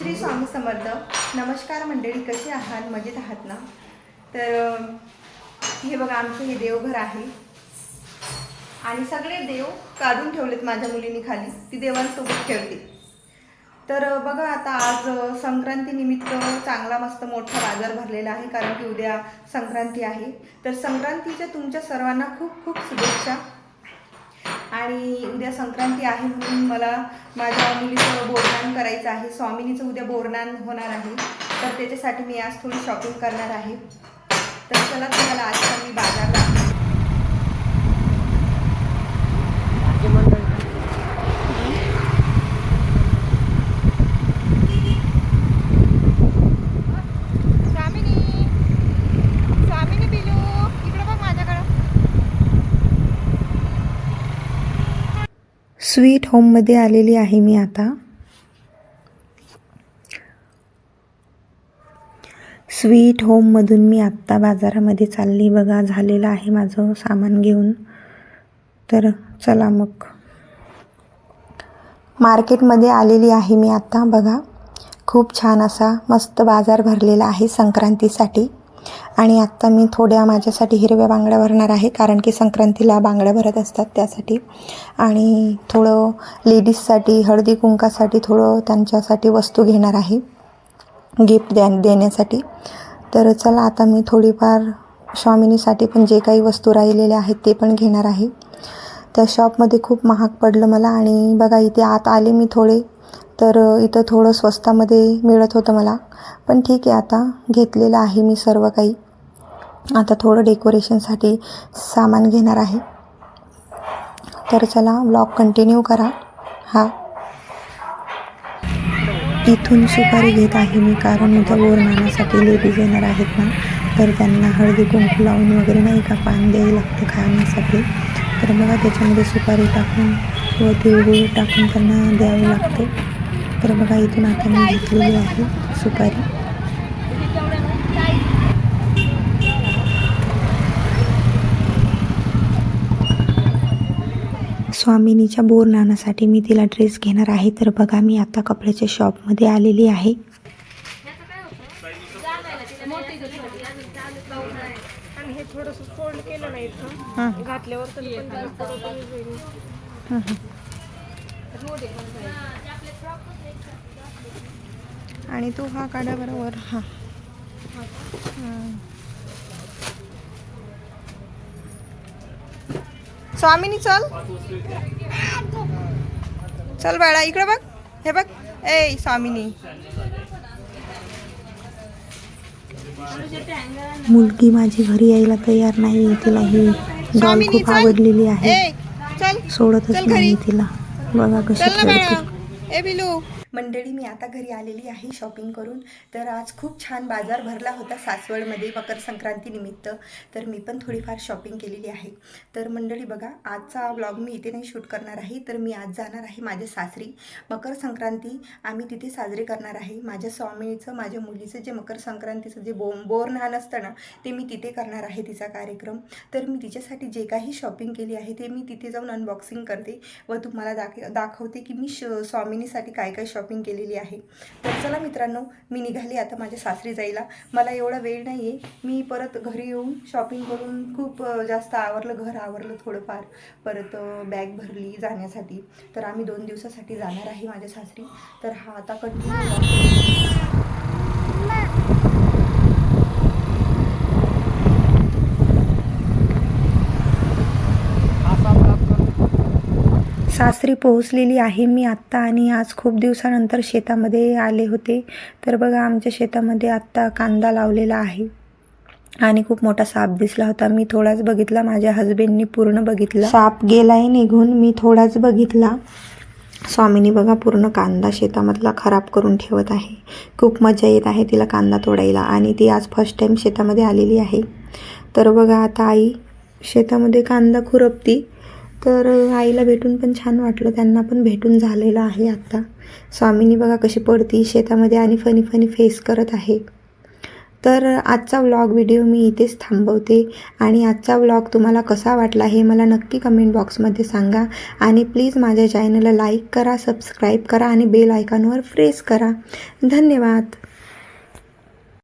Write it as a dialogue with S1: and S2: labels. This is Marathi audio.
S1: श्री स्वामी समर्थ. नमस्कार मंडळी कशी आहात? मजेत आहात ना? तर हे बघा आमचं हे देवघर आहे. आणि सगळे देव काढून ठेवलेत माझ्या मुलीने खाली. ती देवांसोबत खेळते. तर बघा आता आज संक्रांतीनिमित्त चांगला मस्त मोठा बाजार भरलेला आहे कारण की उद्या संक्रांती आहे. तर संक्रांतीच्या तुमच्या सर्वांना खूप खूप शुभेच्छा. आणि उद्या संक्रांती आहे म्हणून मला माझ्या मुलीचं बोरनान करायचं आहे. स्वामिनीचं उद्या बोरनान होणार आहे. तर त्याच्यासाठी मी आज थोडी शॉपिंग करणार आहे. तर चला तुम्हाला आज मी बाजार दाखवते स्वामिनी स्वामिनी बिलू इकडे बघ माझ्याकडं
S2: स्वीट होममध्ये आलेली आहे मी आता. स्वीट होममधून मी आत्ता बाजारामध्ये चालली. बघा झालेलं आहे माझं सामान घेऊन. तर चला मग. मार्केटमध्ये आलेली आहे मी आत्ता बघा खूप छान असा मस्त बाजार भरलेला आहे संक्रांतीसाठी. आणि आत्ता मी थोड्या माझ्यासाठी हिरव्या बांगड्या भरणार आहे कारण की संक्रांतीला बांगड्या भरत असतात त्यासाठी. आणि थोडं लेडीजसाठी हळदी कुंकासाठी थोडं त्यांच्यासाठी वस्तू घेणार आहे गिफ्ट द्या देण्यासाठी. तर चला आता मी थोडीफार स्वामिनीसाठी पण जे काही वस्तू राहिलेल्या आहेत ते पण घेणार आहे. त्या शॉपमध्ये खूप महाग पडलं मला आणि बघा इथे आत आले मी थोडे. तर इथं थोडं स्वस्तामध्ये मिळत होतं मला. पण ठीक आहे आता घेतलेलं आहे मी सर्व काही. आता थोडं डेकोरेशनसाठी सामान घेणार आहे. तर चला ब्लॉग कंटिन्यू करा. हा. इथून सुपारी घेत आहे मी कारण उद्या गोरमानासाठी लेडीज येणार आहेत ना. तर त्यांना हळदी कुंकू लावून वगैरे नाही का पान द्यावी लागतं खाण्यासाठी. तर बघा त्याच्यामध्ये सुपारी टाकून व तिळगुळ टाकून त्यांना द्यावं लागतं. तर बघा इथून आता मी घेतलेली आहे सुपारी. स्वामिनीच्या बोरनाण्यासाठी मी तिला ड्रेस घेणार आहे. तर बघा मी आता कपड्याच्या शॉपमध्ये आलेली आहे.
S3: घातल्यावर तर पण त्याला थोडं कमी होईल.
S2: हां हां आणि तू हा काढा बरोबर हा.
S1: स्वामिनी चल. चल बाळा इकडे बघ. हे बघ. ए स्वामिनी.
S2: मुलगी माझी घरी यायला तयार नाही तिला ही डॉल खूप आवडलेली आहे. सोडतच. नाही तिला. बघा कशी खेळते.
S1: ए बिलू. मंडळी मी आता घरी आलेली आहे शॉपिंग करून. तर आज खूप छान बाजार भरला होता सासवडमध्ये मकर संक्रांतीनिमित्त तर मी पण थोडीफार शॉपिंग केलेली आहे. तर मंडळी बघा आजचा व्लॉग मी इथे नाही शूट करणार आहे. तर मी आज जाणार आहे माझ्या सासरी. मकर संक्रांती आम्ही तिथे साजरी करणार आहे. माझ्या स्वामिनीचं माझ्या मुलीचं जे मकर संक्रांतीचं जे बो बोरनहान असतं ना ते मी तिथे करणार आहे तिचा कार्यक्रम. तर मी तिच्यासाठी जे काही शॉपिंग केली आहे ते मी तिथे जाऊन अनबॉक्सिंग करते व तुम्हाला दाख दाखवते की मी श स्वामिनीसाठी काय काय शॉपिंग केलेली आहे. तर चला मित्रांनो मी निघाली आता माझ्या सासरी जायला मला एवढा वेळ नाही आहे मी परत घरी येऊन शॉपिंग करून खूप जास्त आवरलं घर आवरलं थोडंफार. परत बॅग भरली जाण्यासाठी. तर आम्ही दोन दिवसासाठी जाणार आहे माझ्या सासरी. तर हा आता कंटिन्यू
S2: सासरी पोहोचलेली आहे मी आत्ता आणि आज खूप दिवसानंतर शेतामध्ये आले होते. तर बघा आमच्या शेतामध्ये आत्ता कांदा लावलेला आहे. आणि खूप मोठा साप दिसला होता. मी थोडाच बघितला माझ्या हजबंडनी पूर्ण बघितला. साप गेलाय निघून मी थोडाच बघितला. स्वामीनी बघा पूर्ण कांदा शेतामधला खराब करून ठेवत आहे. खूप मजा येत आहे तिला कांदा तोडायला. आणि ती आज फर्स्ट टाईम शेतामध्ये आलेली आहे. तर बघा आता आई शेतामध्ये कांदा खुरपती. तर आईला भेटून पण छान वाटलं. त्यांना पण भेटून झालेलं आहे आत्ता स्वामीनी बघा कशी पडती. शेतामध्ये आणि फनी फनी फेस करत आहे. तर आजचा व्लॉग व्हिडिओ मी इथेच थांबवते. आणि आजचा व्लॉग तुम्हाला कसा वाटला हे मला नक्की कमेंट बॉक्समध्ये सांगा. आणि प्लीज माझ्या चॅनलला लाईक करा सबस्क्राईब करा आणि बेल आयकॉनवर प्रेस करा. धन्यवाद.